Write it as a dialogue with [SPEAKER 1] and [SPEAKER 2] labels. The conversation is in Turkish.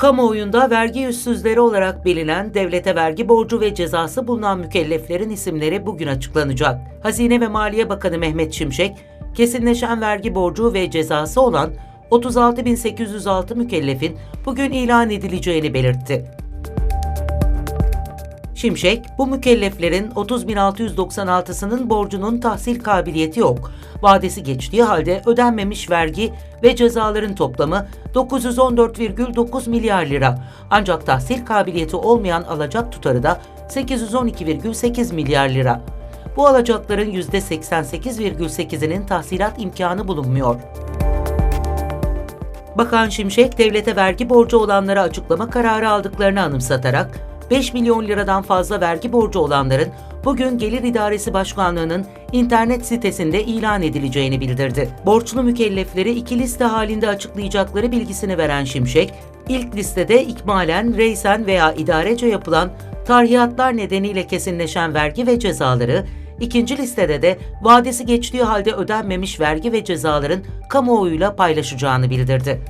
[SPEAKER 1] Kamuoyunda vergi yüzsüzleri olarak bilinen devlete vergi borcu ve cezası bulunan mükelleflerin isimleri bugün açıklanacak. Hazine ve Maliye Bakanı Mehmet Şimşek, kesinleşen vergi borcu ve cezası olan 36.806 mükellefin bugün ilan edileceğini belirtti. Şimşek, bu mükelleflerin 30.696'sının borcunun tahsil kabiliyeti yok. Vadesi geçtiği halde ödenmemiş vergi ve cezaların toplamı 914,9 milyar lira. Ancak tahsil kabiliyeti olmayan alacak tutarı da 812,8 milyar lira. Bu alacakların %88,8'inin tahsilat imkanı bulunmuyor. Bakan Şimşek, devlete vergi borcu olanlara açıklama kararı aldıklarını anımsatarak, 5 milyon liradan fazla vergi borcu olanların bugün Gelir İdaresi Başkanlığı'nın internet sitesinde ilan edileceğini bildirdi. Borçlu mükellefleri iki liste halinde açıklayacakları bilgisini veren Şimşek, ilk listede ikmalen, reysen veya idarece yapılan tarhiyatlar nedeniyle kesinleşen vergi ve cezaları, ikinci listede de vadesi geçtiği halde ödenmemiş vergi ve cezaların kamuoyuyla paylaşacağını bildirdi.